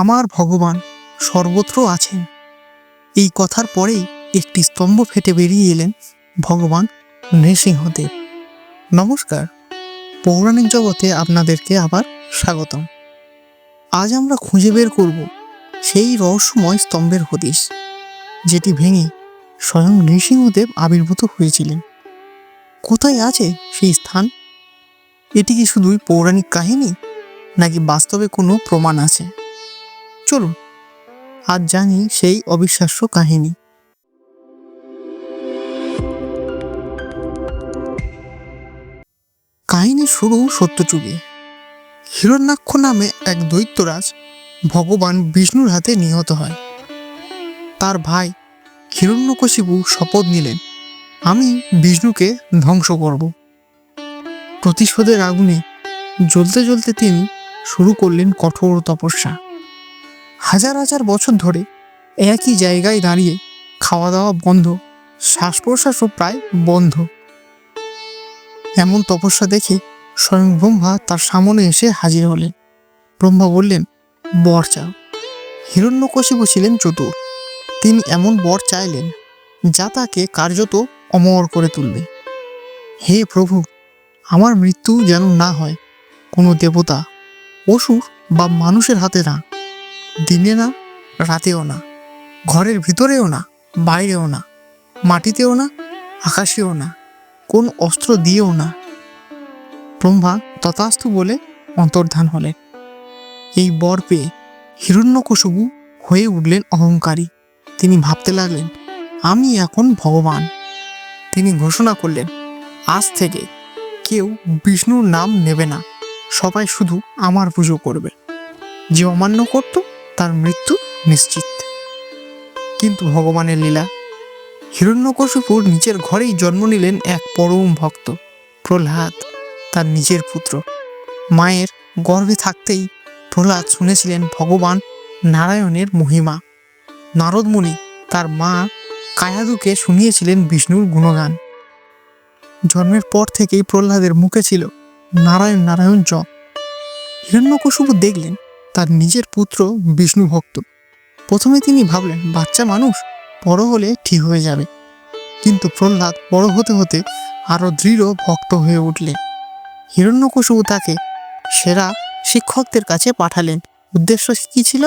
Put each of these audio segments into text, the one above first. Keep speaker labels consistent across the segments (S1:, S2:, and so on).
S1: আমার ভগবান সর্বত্র আছেন। এই কথার পরেই একটি স্তম্ভ ফেটে বেরিয়ে এলেন ভগবান নৃসিংহদেব। নমস্কার, পৌরাণিক জগতে আপনাদেরকে আবার স্বাগতম। আজ আমরা খুঁজে বের করব সেই রহস্যময় স্তম্ভের হদিশ, যেটি ভেঙে স্বয়ং নৃসিংহদেব আবির্ভূত হয়েছিলেন। কোথায় আছে সেই স্থান? এটি কি শুধুই পৌরাণিক কাহিনী, নাকি বাস্তবে কোনো প্রমাণ আছে? চলুন, আজ জানি সেই অবিশ্বাস্য কাহিনী। কাহিনী শুরু সত্যযুগে। হিরণ্যাক্ষ নামে এক দৈত্যরাজ ভগবান বিষ্ণুর হাতে নিহত হয়। তার ভাই হিরণ্যকশিপু শপথ নিলেন, আমি বিষ্ণুকে ধ্বংস করব। প্রতিশোধের আগুনে জ্বলতে জ্বলতে তিনি শুরু করলেন কঠোর তপস্যা। হাজার হাজার বছর ধরে একই জায়গায় দাঁড়িয়ে খাওয়া দাওয়া বন্ধ শ্বাস প্রশ্বাসও প্রায় বন্ধ। এমন তপস্যা দেখে স্বয়ং ব্রহ্মা তার সামনে এসে হাজির হলেন। ব্রহ্মা বললেন, বর চাও। হিরণ্যকশিপু ছিলেন চতুর। তিনি এমন বর চাইলেন, যা তাকে কার্যত অমর করে তুলবে। হে প্রভু, আমার মৃত্যু যেন না হয়, কোনো দেবতা, অসুর বা মানুষের হাতে না। দিনে না, রাতেও না, ঘরের ভিতরেও না, বাইরেও না, মাটিতেও না, আকাশেও না, কোন অস্ত্র দিয়েও না। ব্রহ্মা তথাস্তু বলে অন্তর্ধান হলেন। এই বর পেয়ে হিরণ্যকশিপু হয়ে উঠলেন অহংকারী। তিনি ভাবতে লাগলেন, আমি এখন ভগবান। তিনি ঘোষণা করলেন, আজ থেকে কেউ বিষ্ণুর নাম নেবে না, সবাই শুধু আমার পুজো করবে। যে অমান্য করত তার মৃত্যু নিশ্চিত। কিন্তু ভগবানের লীলা, হিরণ্যকশিপুর নিজের ঘরেই জন্ম নিলেন এক পরম ভক্ত, প্রহ্লাদ, তার নিজের পুত্র। মায়ের গর্ভে থাকতেই প্রহ্লাদ শুনেছিলেন ভগবান নারায়ণের মহিমা। নারদমণি তার মা কায়াদুকে শুনিয়েছিলেন বিষ্ণুর গুণগান। জন্মের পর থেকেই প্রহ্লাদের মুখে ছিল নারায়ণ নারায়ণ জপ হিরণ্যকশিপু দেখলেন তার নিজের পুত্র বিষ্ণু ভক্ত। প্রথমে তিনি ভাবলেন, বাচ্চা মানুষ বড় হলে ঠিক হয়ে যাবে। কিন্তু প্রহ্লাদ বড় হতে হতে আরও দৃঢ় ভক্ত হয়ে উঠলেন। হিরণ্যকশিপু তাকে সেরা শিক্ষকদের কাছে পাঠালেন। উদ্দেশ্য কী ছিল?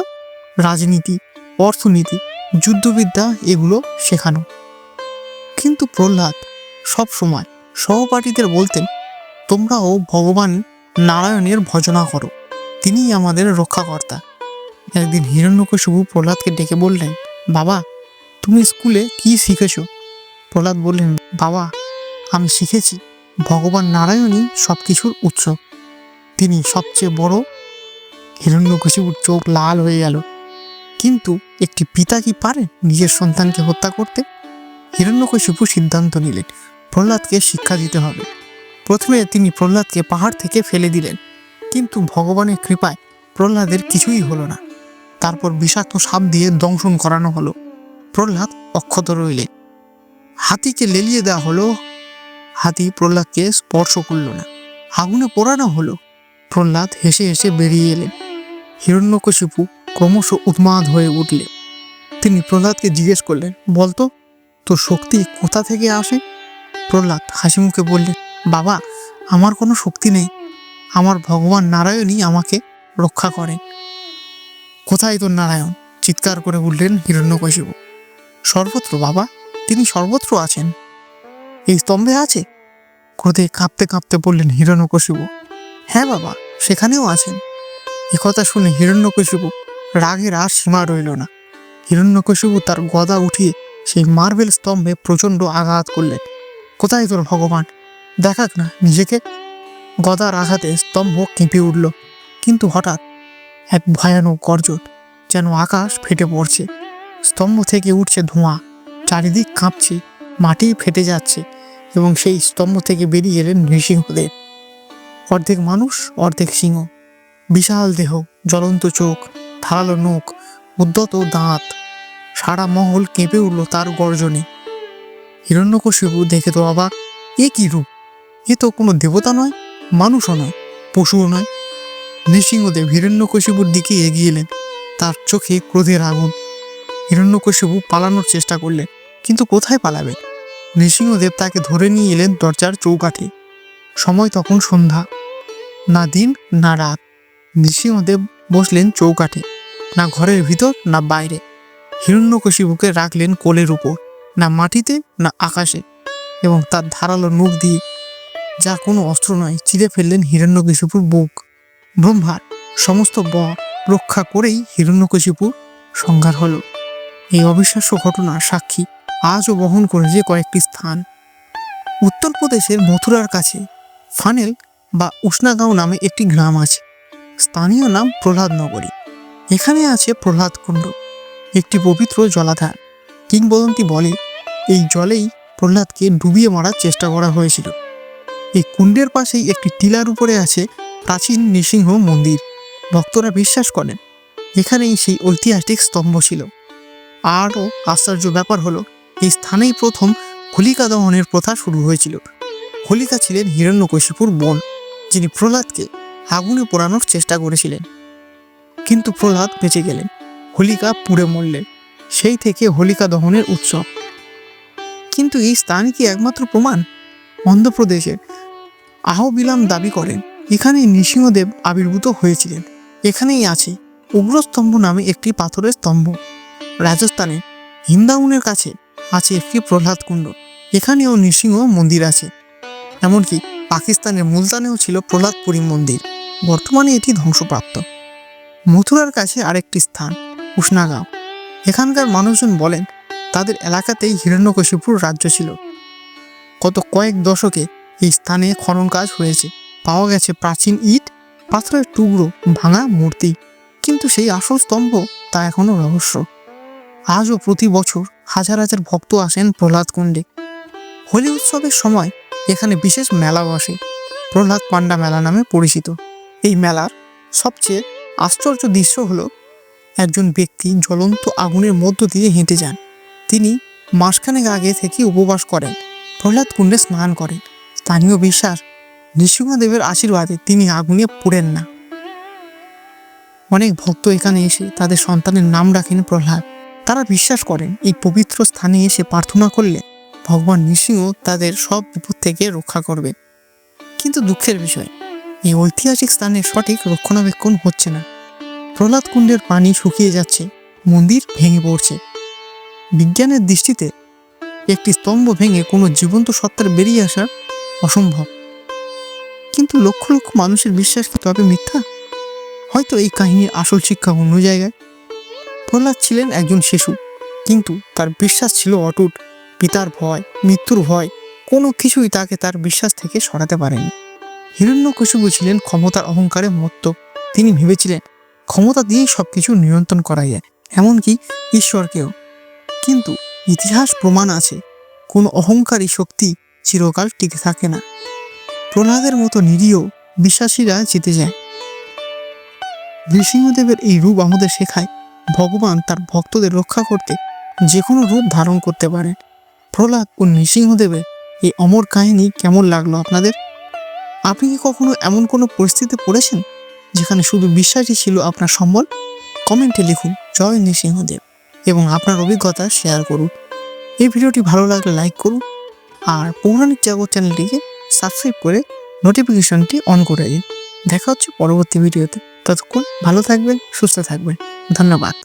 S1: রাজনীতি, অর্থনীতি, যুদ্ধবিদ্যা এগুলো শেখানো। কিন্তু প্রহ্লাদ সব সময় সহপাঠীদের বলতেন, তোমরাও ভগবান নারায়ণের ভজনা করো। তিনিই আমাদের রক্ষাকর্তা। একদিন হিরণ্যকশিপু প্রহ্লাদকে ডেকে বললেন, বাবা, তুমি স্কুলে কি শিখেছ? প্রহ্লাদ বললেন, বাবা, আমি শিখেছি ভগবান নারায়ণই সব কিছুর উৎস। তিনি সবচেয়ে বড় হিরণ্যকশিপুর চোখ লাল হয়ে গেল। কিন্তু একটি পিতা কি পারে নিজের সন্তানকে হত্যা করতে? হিরণ্যকশিপু সিদ্ধান্ত নিলেন, প্রহ্লাদকে শিক্ষা দিতে হবে। প্রথমে তিনি প্রহ্লাদকে পাহাড় থেকে ফেলে দিলেন। কিন্তু ভগবানের কৃপায় প্রহ্লাদের কিছুই হলো না। তারপর বিষাক্ত সাপ দিয়ে দংশন করানো হলো। প্রহ্লাদ অক্ষত রইলেন। হাতিকে লেলিয়ে দেওয়া হলো। হাতি প্রহ্লাদকে স্পর্শ করল না। আগুনে পোড়ানো হলো। প্রহ্লাদ হেসে হেসে বেরিয়ে এলেন। হিরণ্যকশিপু ক্রমশ উন্মাদ হয়ে উঠলেন। তিনি প্রহ্লাদকে জিজ্ঞেস করলেন, বলতো, তোর শক্তি কোথা থেকে আসে? প্রহ্লাদ হাসি মুখে বললেন, বাবা, আমার কোনো শক্তি নেই। আমার ভগবান নারায়ণই আমাকে রক্ষা করেন কোথায় তোর নারায়ণ? চিৎকার করে উঠলেন হিরণ্যকশিপু। সর্বত্র বাবা, তিনি সর্বত্র আছেন। এই স্তম্ভে আছে? ক্রোধে কাঁপতে কাঁপতে বললেন হিরণ্যকশিপু। হ্যাঁ বাবা, সেখানেও আছেন। একথা শুনে হিরণ্যকশিপু রাগের আর সীমা রইল না। হিরণ্যকশিপু তার গদা উঠিয়ে সেই মার্বেল স্তম্ভে প্রচণ্ড আঘাত করলেন। কোথায় তোর ভগবান? দেখাক না, নিজেকে গদার আঘাতে স্তম্ভ কেঁপে উঠল। কিন্তু হঠাৎ এক ভয়ানক গর্জন যেন আকাশ ফেটে পড়ছে। স্তম্ভ থেকে উঠছে ধোঁয়া, চারিদিক কাঁপছে, মাটি ফেটে যাচ্ছে এবং সেই স্তম্ভ থেকে বেরিয়ে এলেন নৃসিংহদেব। অর্ধেক মানুষ, অর্ধেক সিংহ। বিশাল দেহ, জ্বলন্ত চোখ, ধারালো নখ, উদ্যত দাঁত। সারা মহল কেঁপে উঠল তার গর্জনে। হিরণ্যকশিপু দেখে তো অবাক, এ কি রূপ? এ তো কোনো দেবতা নয়? মানুষও নয়, পশুও নয়। নৃসিংহদেব হিরণ্যকশিপুর দিকে এগিয়ে এলেন। তার চোখে ক্রোধের আগুন। হিরণ্যকশিপু পালানোর চেষ্টা করলেন, কিন্তু কোথায় পালাবেন? নৃসিংহদেব তাকে ধরে নিয়ে এলেন দরজার চৌকাঠে। সময় তখন সন্ধ্যা, না দিন, না রাত। নৃসিংহদেব বসলেন চৌকাঠে, না ঘরের ভিতর, না বাইরে। হিরণ্যকশিপুকে রাখলেন কোলের উপর, না মাটিতে, না আকাশে। এবং তার ধারালো মুখ দিয়ে যা কোনো অস্ত্র নয়, চিরে ফেললেন হিরণ্যকশিপুর বুক। ব্রহ্মার সমস্ত ব রক্ষা করেই হিরণ্যকশিপুর সংহার হল। এই অবিশ্বাস্য ঘটনার সাক্ষী আজও বহন করেছে কয়েকটি স্থান। উত্তরপ্রদেশের মথুরার কাছে ফানেল বা উষ্ণাগাঁও নামে একটি গ্রাম আছে। স্থানীয় নাম প্রহ্লাদ নগরী এখানে আছে প্রহ্লাদ কুণ্ড, একটি পবিত্র জলাধার। কিংবদন্তি বলে, এই জলেই প্রহ্লাদকে ডুবিয়ে মারার চেষ্টা করা হয়েছিল। এই কুণ্ডের পাশেই একটি টিলার উপরে আছে প্রাচীন নৃসিংহ মন্দির। ভক্তরা বিশ্বাস করেন, এখানেই সেই ঐতিহাসিক স্তম্ভ ছিল। আরও আশ্চর্য ব্যাপার হলো, এই স্থানেই প্রথম হোলিকা দহনের প্রথা শুরু হয়েছিল। হোলিকা ছিলেন হিরণ্যকশিপুর বোন, যিনি প্রহ্লাদকে আগুনে পোড়ানোর চেষ্টা করেছিলেন। কিন্তু প্রহ্লাদ বেঁচে গেলেন, হোলিকা পুড়ে মরলেন সেই থেকে হোলিকা দহনের উৎসব। কিন্তু এই স্থান কি একমাত্র প্রমাণ? অন্ধ্রপ্রদেশের আহবিলাম দাবি করেন, এখানেই নৃসিংহদেব আবির্ভূত হয়েছিলেন। এখানেই আছে উগ্রস্তম্ভ নামে একটি পাথরের স্তম্ভ। রাজস্থানে হিন্দাউনের কাছে আছে একটি প্রহ্লাদ কুণ্ড। এখানেও নৃসিংহ মন্দির আছে। এমনকি পাকিস্তানের মুলতানেও ছিল প্রহ্লাদপুরী মন্দির। বর্তমানে এটি ধ্বংসপ্রাপ্ত। মথুরার কাছে আরেকটি স্থান, উষ্ণাগাঁও। এখানকার মানুষজন বলেন, তাদের এলাকাতেই হিরণ্যকশিপুর রাজ্য ছিল। গত কয়েক দশকে এই স্থানে খনন কাজ হয়েছে। পাওয়া গেছে প্রাচীন ইট, পাথরের টুকরো, ভাঙা মূর্তি। কিন্তু সেই আসল স্তম্ভ তা এখনও রহস্য। আজও প্রতি বছর হাজার হাজার ভক্ত আসেন প্রহ্লাদ কুণ্ডে। হোলি উৎসবের সময় এখানে বিশেষ মেলা বসে প্রহ্লাদ পান্ডা মেলা নামে পরিচিত। এই মেলার সবচেয়ে আশ্চর্য দৃশ্য হলো একজন ব্যক্তি জ্বলন্ত আগুনের মধ্য দিয়ে হেঁটে যান। তিনি মাসখানেক আগে থেকে উপবাস করেন। প্রহ্লাদ কুণ্ডে স্নান করেন। স্থানীয় বিশ্বাস। নৃসিংহদেবের আশীর্বাদে তিনি আগুনে পুড়েন না। অনেক ভক্ত এখানে এসে তাদের সন্তানের নাম রাখেন প্রহ্লাদ। তারা বিশ্বাস করেন, এই পবিত্র স্থানে এসে প্রার্থনা করলে ভগবান নৃসিংহ তাদের সব বিপদ থেকে রক্ষা করবে। কিন্তু দুঃখের বিষয়, এই ঐতিহাসিক স্থানে সঠিক রক্ষণাবেক্ষণ হচ্ছে না। প্রহ্লাদ কুণ্ডের পানি শুকিয়ে যাচ্ছে, মন্দির ভেঙে পড়ছে। বিজ্ঞানের দৃষ্টিতে একটি স্তম্ভ ভেঙে কোনো জীবন্ত সত্তার বেরিয়ে আসা অসম্ভব। কিন্তু লক্ষ লক্ষ মানুষের বিশ্বাস কি তবে মিথ্যা? হয়তো এই কাহিনীর আসল শিক্ষা অন্য জায়গায়। প্রহ্লাদ ছিলেন একজন শিশু, কিন্তু তার বিশ্বাস ছিল অটুট। পিতার ভয়, মৃত্যুর ভয়, কোনো কিছুই তাকে তার বিশ্বাস থেকে সরাতে পারেনি। হিরণ্যকশিপু ছিলেন ক্ষমতার অহংকারে মত্ত। তিনি ভেবেছিলেন, ক্ষমতা দিয়েই সব কিছু নিয়ন্ত্রণ করা যায়, এমনকি ঈশ্বরকেও। কিন্তু ইতিহাস প্রমাণ আছে, কোনো অহংকারী শক্তি চিরকাল টিকে থাকে না। প্রহ্লাদের মতো নিরীহ বিশ্বাসীরা জিতে যায়। নৃসিংহদেবের এই রূপ আমাদের শেখায় ভগবান তার ভক্তদের রক্ষা করতে যে কোনো রূপ ধারণ করতে পারে প্রহ্লাদ ও নৃসিংহদেবের এই অমর কাহিনী কেমন লাগল আপনাদের? আপনি কি কখনো এমন কোনো পরিস্থিতিতে পড়েছেন যেখানে শুধু বিশ্বাসই ছিল আপনার সম্বল? কমেন্টে লিখুন, জয় নৃসিংহদেব এবং আপনার অভিজ্ঞতা শেয়ার করুন। এই ভিডিওটি ভালো লাগলে লাইক করুন আর পৌরাণিক জগৎ চ্যানেলটিকে সাবস্ক্রাইব করে নোটিফিকেশনটি অন করে দিন। দেখা হচ্ছে পরবর্তী ভিডিওতে। ততক্ষণ ভালো থাকবেন, সুস্থ থাকবেন। ধন্যবাদ।